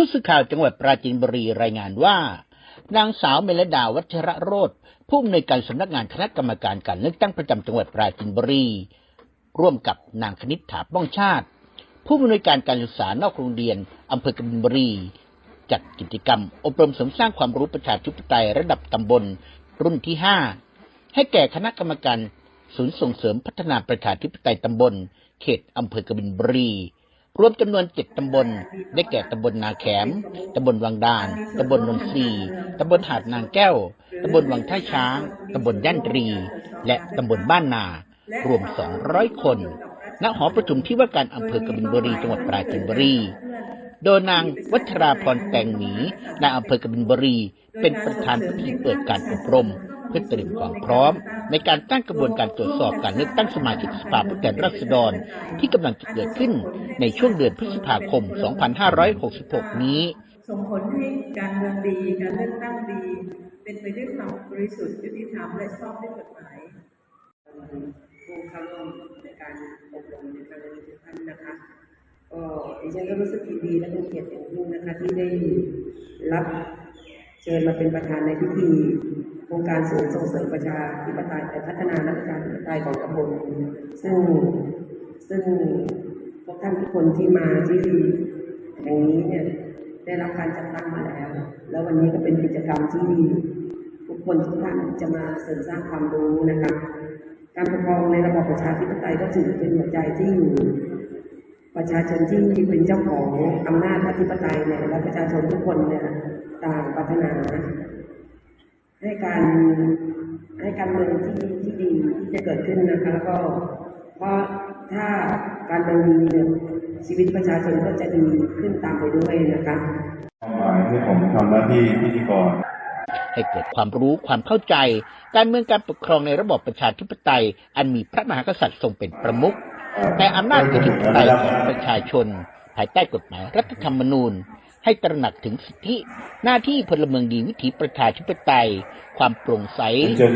ผู้สื่อข่าวจังหวัดปราจีนบุรีรายงานว่า นางสาวเมลดาวัชระโรธผู้อำนวยการสำนักงานคณะกรรมการการเลือกตั้งประจำจังหวัดปราจีนบุรี ร่วมกับนางคณิษฐาป้องชาติ ผู้อำนวยการการศึกษานอกโรงเรียนอำเภอกบินบุรี จัดกิจกรรม อบรมเสริมสร้างความรู้ประชาธิปไตยระดับตำบล รุ่นที่ 5 ให้แก่คณะกรรมการศูนย์ส่งเสริมพัฒนาประชาธิปไตยตำบล เขตอำเภอกบินบุรี รวมจำนวนเจ็ดตำบล ได้แก่ตำบลนาแขมตำบลวังดานตำบลนนทรีตำบลหาดนางแก้วตำบลวังท่าช้างตำบลย่านรี และตำบลบ้านนา รวม 200 คนณหอประชุมที่ว่าการอำเภอกบินบุรีจังหวัดปราจีนบุรี โดยนางวัชราพรแตงหมีนายอำเภอกบินบุรี เป็นประธานพิธีเปิดการอบรม เพื่อเตรียมความพร้อม ในการตั้งกระบวนการตรวจสอบการเลือกตั้งสมาชิกสภาผู้แทนราษฎรที่กำลังจะเกิดขึ้นในช่วงเดือนพฤษภาคม 2566 นี้ ส่งผลให้การเมืองดี การเลือกตั้งดี เป็นไปด้วยความบริสุทธิ์ยุติธรรมและชอบด้วยกฎหมายผู้เข้าร่วมในการอบรมในครั้งนี้ทุกท่านนะคะก็ดิฉันก็รู้สึกดีและเป็นเกียรติอย่างยิ่งนะคะที่ได้รับ เชิญมาเป็นประธานในพิธีโครงการศูนย์ส่งเสริมประชาธิปไตยและพัฒนาและประชาธิปไตยของตำบลซึ่งซึ่งพวกท่านทุกคนที่มาที่แห่งนี้เนี่ยได้รับการจัดตั้งมาแล้ว แล้ววันนี้ก็เป็นกิจกรรมที่ทุกคนทุกท่านจะมาเสริมสร้างความรู้นะคะการปกครองในระบอบประชาธิปไตยก็ถือเป็นหัวใจที่อยู่ประชาชนที่เป็นเจ้าของอำนาจอธิปไตยเนี่ยและประชาชนทุกคนเนี่ย ต่างปรารถนา ให้การให้การเมืองที่ที่ดีที่จะเกิดขึ้นนะคะแล้วก็เพราะถ้าการเมืองดีเนี่ยชีวิตประชาชนก็จะดีขึ้นตามไปด้วยนะคะความหมายที่ผมทำหน้าที่พิธีกรให้เกิดความรู้ความเข้าใจ การเมืองการปกครองในระบอบประชาธิปไตย อันมีพระมหากษัตริย์ทรงเป็นประมุขแต่อำนาจอธิปไตยของประชาชน ภายใต้กฎหมายรัฐธรรมนูญ ให้ตระหนักถึงสิทธิหน้าที่พลเมืองดีวิถีประชาธิปไตย ความโปร่งใส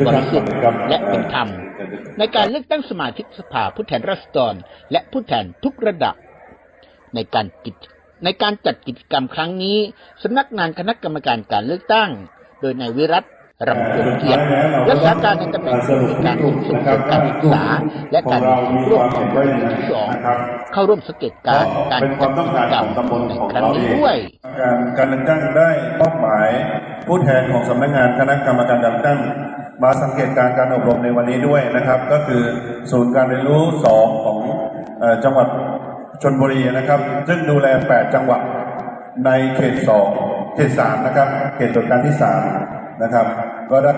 บริสุทธิ์และเป็นธรรม ในการเลือกตั้งสมาชิกสภาผู้แทนราษฎร และผู้แทนทุกระดับ ในการกิจในการจัดกิจกรรมครั้งนี้สำนักงานคณะกรรมการการเลือกตั้ง โดยนายวิรัต รำเกินเกียรติรักษาการในตำแหน่งผู้อำนวยการส่งเสริมการศึกษาและการมีส่วนร่วมของประเทศที่สองเข้าร่วมสังเกตการณ์การเป็นคจัวาดมต้อกิงจการกรรขมองตำบลในของครั้งเรานี้เองด้วย การการเลือกตั้งได้มอบหมายผู้แทนของสำนักงานคณะกรรมการการเลือกตั้งมาสังเกตการณ์การอบรมในวันนี้ด้วยนะครับ ก็คือศูนย์การเรียนรู้สองของเอ่อจังหวัดชนบุรีนะครับ ซึ่งดูแล 8 จังหวัดในเขตสองเขตสามนะครับ เขตตรวจการที่สาม นะครับ ก็ได้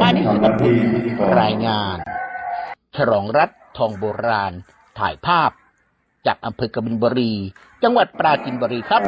มานิสกพุทธรายงาน ฉลองรัฐทองโบราณถ่ายภาพ จากอำเภอกบินบุรี จังหวัดปราจินบุรีครับ